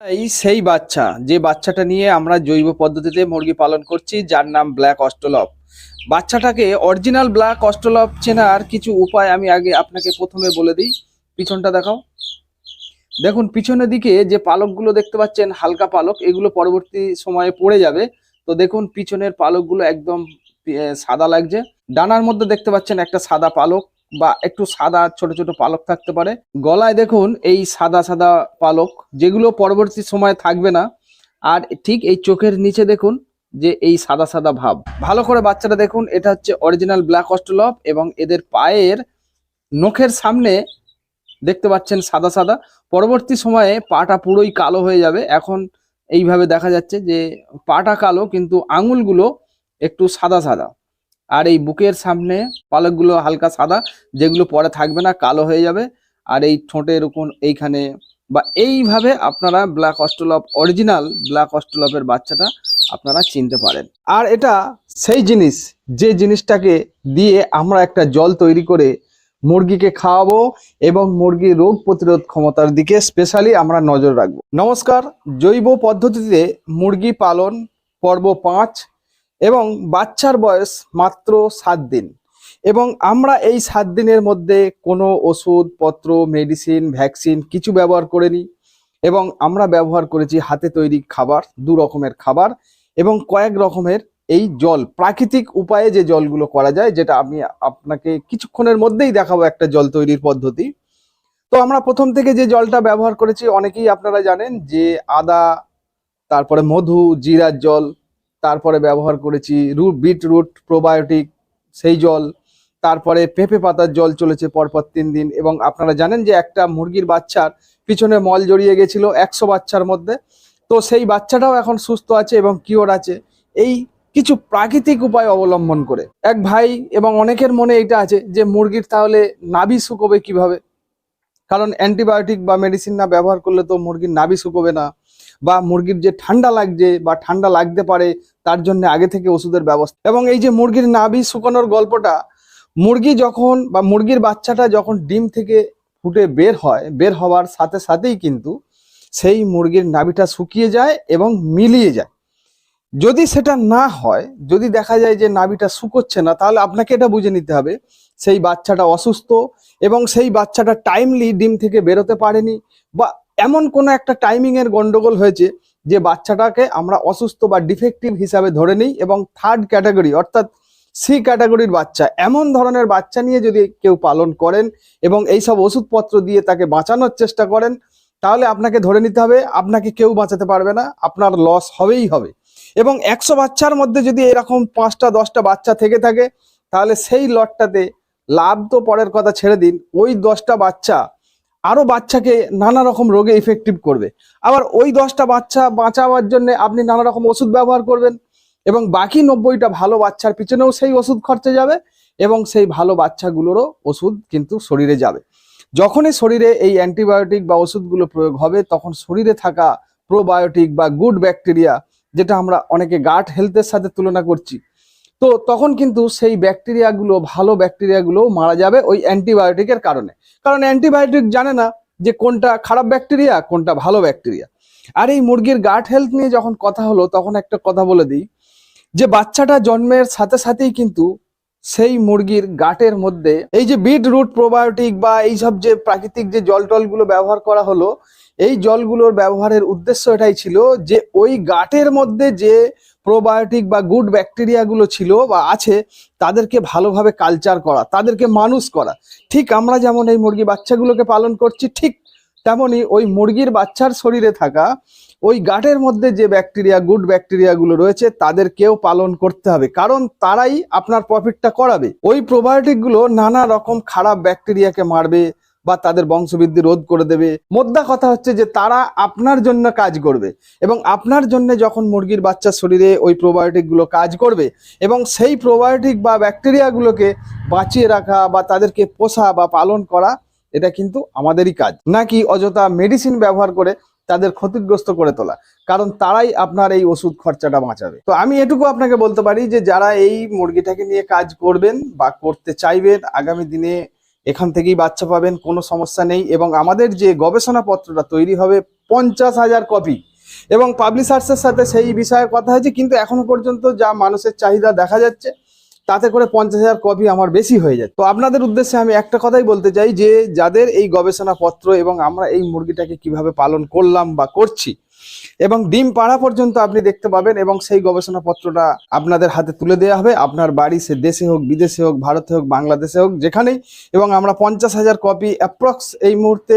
এই সেই বাচ্চা, যে বাচ্চাটা নিয়ে আমরা জৈব পদ্ধতিতে মুরগি পালন করছি, যার নাম ব্ল্যাক অস্ট্রলপ বাচ্চাটাকে অরিজিনাল ব্ল্যাক অস্ট্রলপ চেনার কিছু উপায় আমি আগে আপনাকে প্রথমে বলে দিই। পিছনটা দেখাও। দেখুন, পিছনের দিকে যে পালকগুলো দেখতে পাচ্ছেন, হালকা পালক, এগুলো পরবর্তী সময়ে পড়ে যাবে। তো দেখুন, পিছনের পালকগুলো একদম সাদা লাগছে। ডানার মধ্যে দেখতে পাচ্ছেন একটা সাদা পালক। বা একটু সাদা ছোট ছোট পালক থাকতে পারে। গলায় দেখুন এই সাদা সাদা পালক, যেগুলো পরবর্তী সময়ে থাকবে না। আর ঠিক এই চোখের নিচে দেখুন যে এই সাদা সাদা ভাব। ভালো করে বাচ্চাটা দেখুন, এটা হচ্ছে অরিজিনাল ব্ল্যাক অস্ট্রলপ এবং এদের পায়ের নখের সামনে দেখতে পাচ্ছেন সাদা সাদা। পরবর্তী সময়ে পাটা পুরোই কালো হয়ে যাবে। এখন এইভাবে দেখা যাচ্ছে যে পাটা কালো, কিন্তু আঙুলগুলো একটু সাদা সাদা। আর এই বুকের সামনে পালকগুলো হালকা সাদা, যেগুলো পরে থাকবে না, কালো হয়ে যাবে। আর এই ঠোঁটের উপর এইখানে বা এইভাবে আপনারা ব্ল্যাক অস্ট্রোলপ অরিজিনাল ব্ল্যাক অস্ট্রোলপের বাচ্চাটা আপনারা চিনতে পারেন। আর এটা সেই জিনিস, যে জিনিসটাকে দিয়ে আমরা একটা জল তৈরি করে মুরগিকে খাওয়াবো এবং মুরগির রোগ প্রতিরোধ ক্ষমতার দিকে স্পেশালি আমরা নজর রাখব। নমস্কার, জৈব পদ্ধতিতে মুরগি পালন পর্ব পাঁচ এবং বাচ্চার বয়স মাত্র সাত দিন। এবং আমরা এই সাত দিনের মধ্যে কোনো ওষুধপত্র মেডিসিন ভ্যাকসিন কিছু ব্যবহার করিনি এবং আমরা ব্যবহার করেছি হাতে তৈরি খাবার, দু রকমের খাবার এবং কয়েক রকমের এই জল। প্রাকৃতিক উপায়ে যে জলগুলো করা যায়, যেটা আমি আপনাকে কিছুক্ষণের মধ্যেই দেখাবো একটা জল তৈরির পদ্ধতি। তো আমরা প্রথম থেকে যে জলটা ব্যবহার করেছি, অনেকেই আপনারা জানেন যে আদা, তারপরে মধু, জিরার জল তারপরে ব্যবহার করেছি রুট বিটরুট, প্রোবায়োটিক, সেই জল, তারপরে পেঁপে পাতার জল চলেছে পরপর তিন দিন এবং আপনারা জানেন যে একটা মুরগির বাচ্চার পিছনে মল জড়িয়ে গেছিল একশো বাচ্চার মধ্যে। তো সেই বাচ্চাটাও এখন সুস্থ আছে এবং কিওর আছে। এই কিছু প্রাকৃতিক উপায় অবলম্বন করে। এক ভাই এবং অনেকের মনে এটা আছে যে মুরগির তাহলে নাভি শুকোবে কীভাবে? কারণ অ্যান্টিবায়োটিক বা মেডিসিন না ব্যবহার করলে তো মুরগির নাভি শুকোবে না। বা মুরগির যে ঠান্ডা লাগছে বা ঠান্ডা লাগতে পারে, তার জন্য আগে থেকে ওষুধের ব্যবস্থা। এবং এই যে মুরগির নাভি শুকানোর গল্পটা, মুরগি যখন বা মুরগির বাচ্চাটা যখন ডিম থেকে ফুটে বের হয়, বের হওয়ার সাথে সাথেই কিন্তু সেই মুরগির নাভিটা শুকিয়ে যায় এবং মিলিয়ে যায়। যদি সেটা না হয়, যদি দেখা যায় যে নাভিটা শুকোচ্ছে না, তাহলে আপনাকে এটা বুঝে নিতে হবে, সেই বাচ্চাটা অসুস্থ এবং সেই বাচ্চাটা টাইমলি ডিম থেকে বেরোতে পারেনি বা এমন কোনো একটা টাইমিং এর গন্ডগোল হয়েছে যে বাচ্চাটাকে আমরা অসুস্থ বা ডিফেক্টিভ হিসাবে ধরে নিই এবং থার্ড ক্যাটাগরি অর্থাৎ সি ক্যাটাগরির বাচ্চা। এমন ধরনের বাচ্চা নিয়ে যদি কেউ পালন করেন এবং এই সব ওষুধপত্র দিয়ে তাকে বাঁচানোর চেষ্টা করেন, তাহলে আপনাকে ধরে নিতে হবে, আপনাকে কেউ বাঁচাতে পারবে না, আপনার লস হবেই হবে। এবং একশো বাচ্চার মধ্যে যদি এরকম পাঁচটা, দশটা বাচ্চা থেকে থাকে, তাহলে সেই লটটাতে লাভ তো পরের কথা ছেড়ে দিন, ওই দশটা বাচ্চা আরও বাচ্চাকে নানা রকম রোগে ইফেক্টিভ করবে। আবার ওই দশটা বাচ্চা বাঁচাবার জন্য আপনি নানা রকম ওষুধ ব্যবহার করবেন এবং বাকি নব্বইটা ভালো বাচ্চার পিছনেও সেই ওষুধ খরচে যাবে এবং সেই ভালো বাচ্চাগুলোরও ওষুধ কিন্তু শরীরে যাবে। যখনই শরীরে এই অ্যান্টিবায়োটিক বা ওষুধগুলো প্রয়োগ হবে, তখন শরীরে থাকা প্রোবায়োটিক বা গুড ব্যাকটেরিয়া যেটা আমরা অনেকে গাট হেলথের সাথে তুলনা করছি তো তখন কিন্তু সেই ব্যাকটেরিয়াগুলো, ভালো ব্যাকটেরিয়াগুলো মারা যাবে ওই অ্যান্টিবায়োটিকের কারণে। কারণ অ্যান্টিবায়োটিক জানে না যে কোনটা খারাপ ব্যাকটেরিয়া, কোনটা ভালো ব্যাকটেরিয়া। আর এই মুরগির গাট হেলথ নিয়ে যখন কথা হলো, তখন একটা কথা বলে দিই যে বাচ্চাটা জন্মের সাথে সাথেই কিন্তু সেই মুরগির গাটের মধ্যে এই যে বিট রুট প্রোবায়োটিক বা এইসব যে প্রাকৃতিক যে জল টলগুলো ব্যবহার করা হলো, এই জলগুলোর ব্যবহারের উদ্দেশ্য এটাই ছিল যে ওই গাটের মধ্যে যে প্রোবায়োটিক বা গুড ব্যাকটেরিয়াগুলো ছিল বা আছে, তাদেরকে ভালোভাবে কালচার করা, তাদেরকে মানুষ করা। ঠিক আমরা যেমন এই মুরগি বাচ্চাগুলোকে পালন করছি, ঠিক তেমনই ওই মুরগির বাচ্চার শরীরে থাকা ওই গাটের মধ্যে যে ব্যাকটেরিয়া গুড ব্যাকটেরিয়াগুলো রয়েছে, তাদেরকেও পালন করতে হবে। কারণ তারাই আপনার প্রফিটটা করাবে। ওই প্রোবায়োটিকগুলো নানা রকম খারাপ ব্যাকটেরিয়াকে মারবে বা তাদের বংশবৃদ্ধি রোধ করে দেবে। মোদ্দা কথা হচ্ছে যে তারা আপনার জন্য কাজ করবে এবং আপনার জন্য যখন মুরগির বাচ্চার শরীরে ওই প্রোবায়োটিকগুলো কাজ করবে এবং সেই প্রোবায়োটিক বা ব্যাকটেরিয়াগুলোকে বাঁচিয়ে রাখা বা তাদেরকে পোষা বা পালন করা, এটা কিন্তু আমাদেরই কাজ। নাকি অযথা মেডিসিন ব্যবহার করে তাদের ক্ষতিগ্রস্ত করে তোলা? কারণ তারাই আপনার এই ওষুধ খরচাটা বাঁচাবে। তো আমি এটুকু আপনাকে বলতে পারি যে যারা এই মুরগিটাকে নিয়ে কাজ করবেন বা করতে চাইবেন, আগামী দিনে এখান থেকেই বাচ্চা পাবেন, কোনো সমস্যা নেই। এবং আমাদের যে গবেষণাপত্রটা তৈরি হবে পঞ্চাশ হাজার কপি। এবং পাবলিশার্সের সাথে সেই বিষয়ে কথা হয়েছে, কিন্তু এখনও পর্যন্ত যা মানুষের চাহিদা দেখা যাচ্ছে, তাতে করে পঞ্চাশ হাজার কপি আমার বেশি হয়ে যায় তো আপনাদের উদ্দেশ্যে আমি একটা কথাই বলতে চাই যে, যাদের এই গবেষণাপত্র এবং আমরা এই মুরগিটাকে কীভাবে পালন করলাম বা করছি এবং ডিম পাড়া পর্যন্ত আপনি দেখতে পাবেন এবং সেই গবেষণাপত্রটা আপনাদের হাতে তুলে দেওয়া হবে। আপনার বাড়ি সে দেশে হোক, বিদেশে হোক, ভারতে হোক, বাংলাদেশে হোক, যেখানেই। এবং আমরা পঞ্চাশ হাজার কপি অ্যাপ্রক্স এই মুহূর্তে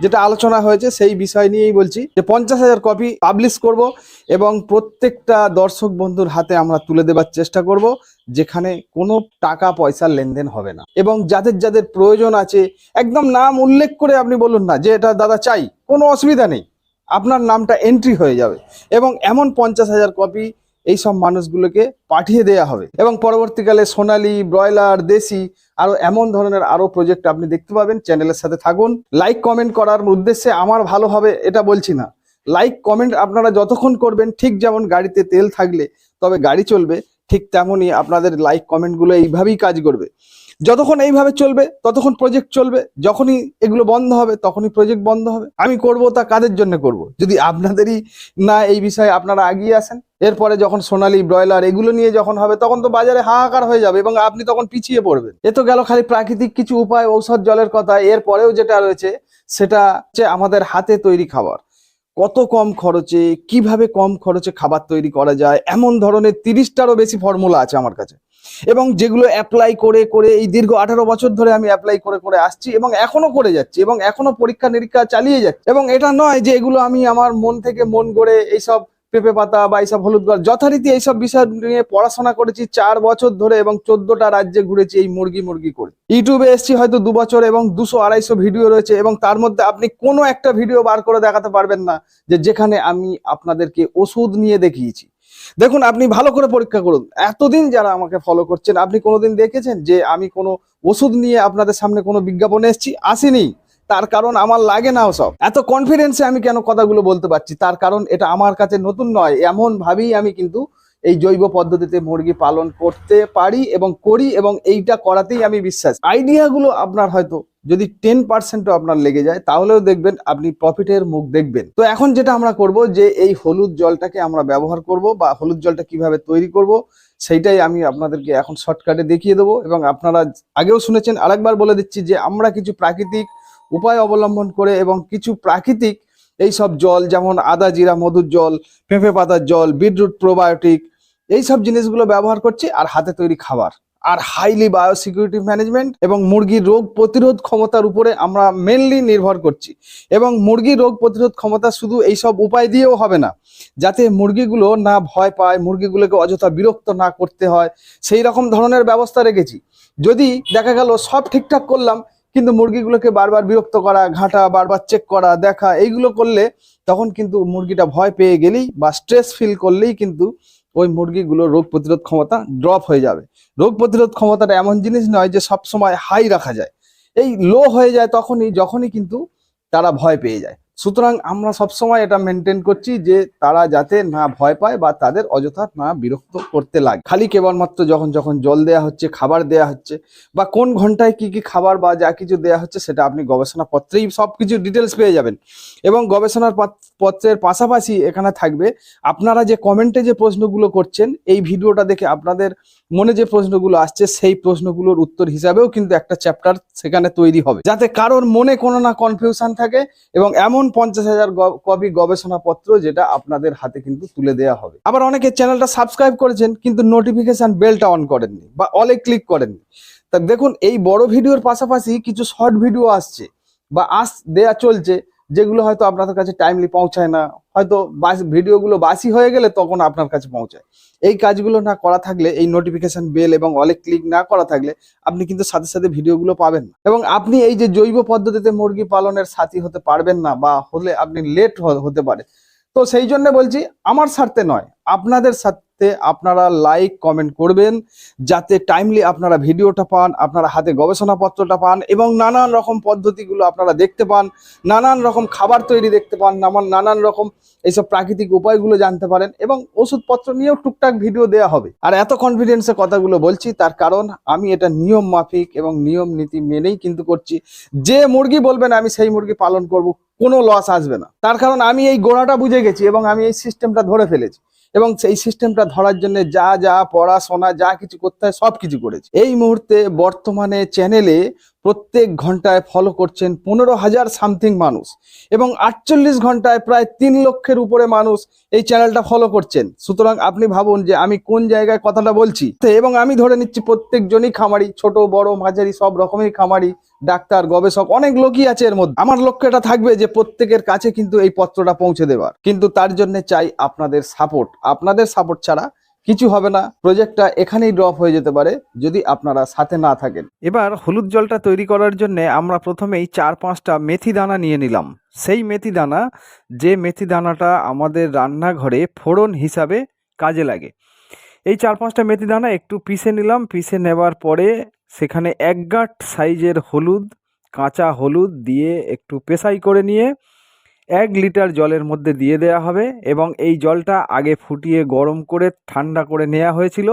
যেটা আলোচনা হয়েছে সেই বিষয় নিয়েই বলছি যে পঞ্চাশ হাজার কপি পাবলিশ করব এবং প্রত্যেকটা দর্শক বন্ধুর হাতে আমরা তুলে দেবার চেষ্টা করব, যেখানে কোনো টাকা পয়সার লেনদেন হবে না। এবং যাদের যাদের প্রয়োজন আছে, একদম নাম উল্লেখ করে আপনি বলুন না যে এটা দাদা চাই, কোনো অসুবিধা নেই। আপনার নামটা এন্ট্রি হয়ে যাবে এবং এমন পঞ্চাশ হাজার কপি এই সব মানুষগুলোকে পাঠিয়ে দেওয়া হবে। এবং পরবর্তীকালে সোনালি, ব্রয়লার, দেশি আরও এমন ধরনের আরও প্রজেক্ট আপনি দেখতে পাবেন। চ্যানেলের সাথে থাকুন। লাইক কমেন্ট করার উদ্দেশ্যে আমার ভালো হবে এটা বলছি না। লাইক কমেন্ট আপনারা যতক্ষণ করবেন, ঠিক যেমন গাড়িতে তেল থাকলে তবে গাড়ি চলবে, ঠিক তেমনই আপনাদের লাইক কমেন্টগুলো এইভাবেই কাজ করবে। যতক্ষণ এইভাবে চলবে, ততক্ষণ প্রজেক্ট চলবে, যখনই এগুলো বন্ধ হবে, তখনই প্রজেক্ট বন্ধ হবে। আমি করব তা কাদের জন্য করব? যদি আপনাদেরই না এই বিষয়ে আপনারা আগিয়ে আসেন, এরপরে যখন সোনালি ব্রয়লার এগুলো নিয়ে যখন হবে, তখন তো বাজারে হাহাকার হয়ে যাবে এবং আপনি তখন পিছিয়ে পড়বেন। এ তো গেল খালি প্রাকৃতিক কিছু উপায়, ঔষধ জলের কথা, এরপরেও যেটা রয়েছে, সেটা হচ্ছে আমাদের হাতে তৈরি খাবার। কত কম খরচে, কীভাবে কম খরচে খাবার তৈরি করা যায়, এমন ধরনের তিরিশটারও বেশি ফর্মুলা আছে আমার কাছে। এবং যেগুলো অ্যাপ্লাই করে করে এই দীর্ঘ আঠারো বছর ধরে আমি অ্যাপ্লাই করে করে আসছি এবং এখনও করে যাচ্ছি এবং এখনও পরীক্ষা নিরীক্ষা চালিয়ে যাচ্ছি। এবং এটা নয় যে এগুলো আমি আমার মন থেকে মন করে এইসব পেঁপে পাতা বা এইসব হলুদ গাছ, যথারীতি এইসব বিষয় নিয়ে পড়াশোনা করেছি চার বছর ধরে এবং চোদ্দটা রাজ্যে ঘুরেছি এই মুরগি মুরগি করে। ইউটিউবে এসছি হয়তো দু বছর এবং দুশো আড়াইশো ভিডিও রয়েছে এবং তার মধ্যে আপনি কোনো একটা ভিডিও বার করে দেখাতে পারবেন না যে যেখানে আমি আপনাদেরকে ওষুধ নিয়ে দেখিয়েছি। দেখুন, আপনি ভালো করে পরীক্ষা করুন। এতদিন যারা আমাকে ফলো করছেন, আপনি কোনোদিন দেখেছেন যে আমি কোনো ওষুধ নিয়ে আপনাদের সামনে কোনো বিজ্ঞাপনে এসেছি? আসিনি। তার কারণ আমার লাগে না সব এত কনফিডেন্সে আমি কেন কথাগুলো বলতে পারছি? তার কারণ এটা আমার কাছে নতুন নয়। এমন ভাবেই আমি কিন্তু এই জৈব পদ্ধতিতে মুরগি পালন করতে পারি এবং করি এবং এইটা করাতেই আমি বিশ্বাস। আইডিয়াগুলো আপনার হয়তো যদি টেন পার্সেন্টও আপনার লেগে যায়, তাহলেও দেখবেন আপনি প্রফিটের মুখ দেখবেন। তো এখন যেটা আমরা করব যে, এই হলুদ জলটাকে আমরা ব্যবহার করব বা হলুদ জলটা কীভাবে তৈরি করব, সেইটাই আমি আপনাদেরকে এখন শর্টকাটে দেখিয়ে দেবো এবং আপনারা আগেও শুনেছেন, আরেকবার বলে দিচ্ছি যে, আমরা কিছু প্রাকৃতিক উপায় অবলম্বন করে এবং কিছু প্রাকৃতিক এই সব জল, যেমন আদা জিরা, মধুর জল, পেঁপে পাতার জল বিটরুট প্রোবায়োটিক এই সব জিনিসগুলো ব্যবহার করছি আর হাতে তৈরি খাবার। আর হাইলি বায়োসিকিউরিটি ম্যানেজমেন্ট এবং মুরগির রোগ প্রতিরোধ ক্ষমতার উপরে আমরা মেনলি নির্ভর করছি। এবং মুরগির রোগ প্রতিরোধ ক্ষমতা শুধু এই সব উপায় দিয়েও হবে না, যাতে মুরগিগুলো না ভয় পায়, মুরগিগুলোকে অযথা বিরক্ত না করতে হয়, সেই রকম ধরনের ব্যবস্থা রেখেছি। যদি দেখা গেল সব ঠিকঠাক করলাম, কিন্তু মুরগিগুলোকে বারবার বিরক্ত করা, ঘাঁটা, বারবার চেক করা, দেখা, এইগুলো করলে তখন কিন্তু মুরগিটা ভয় পেয়ে গেলেই বা স্ট্রেস ফিল করলেই কিন্তু ওই মুরগিগুলো রোগ প্রতিরোধ ক্ষমতা ড্রপ হয়ে যাবে। রোগ প্রতিরোধ ক্ষমতাটা এমন জিনিস নয় যে সব সময় হাই রাখা যায়। এই লো হয়ে যায় তখনই, যখনই কিন্তু তারা ভয় পেয়ে যায়। সুতরাং আমরা সবসময় এটা মেনটেন করছি যে তারা যাতে না ভয় পায় বা তাদের অযথা না বিরক্ত করতে লাগে। খালি কেবলমাত্র যখন যখন জল দেয়া হচ্ছে, খাবার দেয়া হচ্ছে, বা কোন ঘন্টায় কি কি খাবার বা যা কিছু দেয়া হচ্ছে সেটা আপনি গবেষণা পত্রেই সব কিছু ডিটেলস পেয়ে যাবেন। এবং গবেষণার পত্রের পাশাপাশি এখানে থাকবে আপনারা যে কমেন্টে যে প্রশ্নগুলো করছেন, এই ভিডিওটা দেখে আপনাদের মনে যে প্রশ্নগুলো আসছে, সেই প্রশ্নগুলোর উত্তর হিসাবেও কিন্তু একটা চ্যাপ্টার সেখানে তৈরি হবে। যাতে কারোর মনে কোনো না কনফিউশন থাকে এবং এমন পঞ্চাশ হাজার কপি গবেষণাপত্র যেটা আপনাদের হাতে কিন্তু তুলে দেওয়া হবে। আবার অনেকে চ্যানেলটা সাবস্ক্রাইব করেছেন, কিন্তু নোটিফিকেশন বেলটা অন করেননি বা অলে ক্লিক করেননি। তা দেখুন, এই বড় ভিডিওর পাশাপাশি কিছু শর্ট ভিডিও আসছে বা আস দেয়া চলছে। যেগুলো হয়তো আপনাদের কাছে টাইমলি পৌঁছায় না, হয়তো বাস, ভিডিওগুলো বাসি হয়ে গেলে তখন আপনার কাছে পৌঁছায়। এই কাজগুলো না করা থাকলে, এই নোটিফিকেশন বেল এবং অলে ক্লিক না করা থাকলে আপনি কিন্তু সাথে সাথে ভিডিওগুলো পাবেন না। এবং আপনি এই যে জৈব পদ্ধতিতে মুরগি পালনের সাথী হতে পারবেন না বা হলে আপনি লেট হতে পারে। তো সেই জন্য বলছি, আমার স্বার্থে নয়, আপনাদের মুহূর্তে আপনারা লাইক কমেন্ট করবেন, যাতে টাইমলি আপনারা ভিডিওটা পান, আপনারা হাতে গবেষণাপত্রটা পান এবং নানান রকম পদ্ধতিগুলো আপনারা দেখতে পান, নানান রকম খাবার তৈরি দেখতে পান নানান নানান রকম এইসব প্রাকৃতিক উপায়গুলো জানতে পারেন এবং ওষুধপত্র নিয়েও টুকটাক ভিডিও দেওয়া হবে। আর এত কনফিডেন্সে কথাগুলো বলছি, তার কারণ আমি এটা নিয়ম মাফিক এবং নিয়ম নীতি মেনেই কিন্তু করছি। যে মুরগি বলবেন, আমি সেই মুরগি পালন করব, কোনো লস আসবে না। তার কারণ আমি এই গোড়াটা বুঝে গেছি এবং আমি এই সিস্টেমটা ধরে ফেলেছি। এবং সেই সিস্টেমটা ধরার জন্য যা যা পড়াশোনা, যা কিছু করতে হয় সব কিছু করেছে। এই মুহূর্তে বর্তমানে চ্যানেলে প্রত্যেক ঘন্টায় ফলো করছেন পনেরো হাজার সামথিং মানুষ এবং আটচল্লিশ ঘন্টায় প্রায় তিন লক্ষের উপরে মানুষ এই চ্যানেলটা ফলো করছেন। সুতরাং আপনি ভাবুন যে আমি কোন জায়গায় কথাটা বলছি। এবং আমি ধরে নিচ্ছি প্রত্যেকজনই খামারি, ছোট, বড়, মাঝারি, সব রকমেরই খামারি, ডাক্তার, গবেষক, অনেক লোকই আছে এর মধ্যে। আমার লক্ষ্য এটা থাকবে যে প্রত্যেকের কাছে কিন্তু এই পত্রটা পৌঁছে দেওয়ার। কিন্তু তার জন্য চাই আপনাদের সাপোর্ট আপনাদের সাপোর্ট ছাড়া কিছু হবে না প্রজেক্টটা এখানেই ড্রপ হয়ে যেতে পারে যদি আপনারা সাথে না থাকেন। এবার হলুদ জলটা তৈরি করার জন্য আমরা প্রথমেই চার পাঁচটা মেথি দানা নিয়ে নিলাম। সেই মেথি দানা, যে মেথি দানাটা আমাদের রান্নাঘরে ফোড়ন হিসাবে কাজে লাগে। এই চার পাঁচটা মেথি দানা একটু পিষে নিলাম, পিষে নেবার পরে সেখানে এক সাইজের হলুদ, কাঁচা হলুদ দিয়ে একটু পেশাই করে নিয়ে এক লিটার জলের মধ্যে দিয়ে দেওয়া হবে এবং এই জলটা আগে ফুটিয়ে গরম করে ঠান্ডা করে নেওয়া হয়েছিল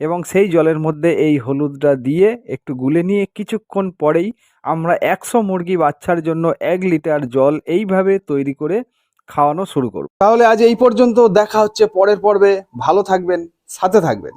এবং সেই জলের মধ্যে এই হলুদটা দিয়ে একটু গুলে নিয়ে কিছুক্ষণ পরেই আমরা একশো মুরগি বাচ্চার জন্য এক লিটার জল এইভাবে তৈরি করে খাওয়ানো শুরু করব। তাহলে আজ এই পর্যন্ত দেখা হচ্ছে পরের পর্বে। ভালো থাকবেন, সাথে থাকবেন।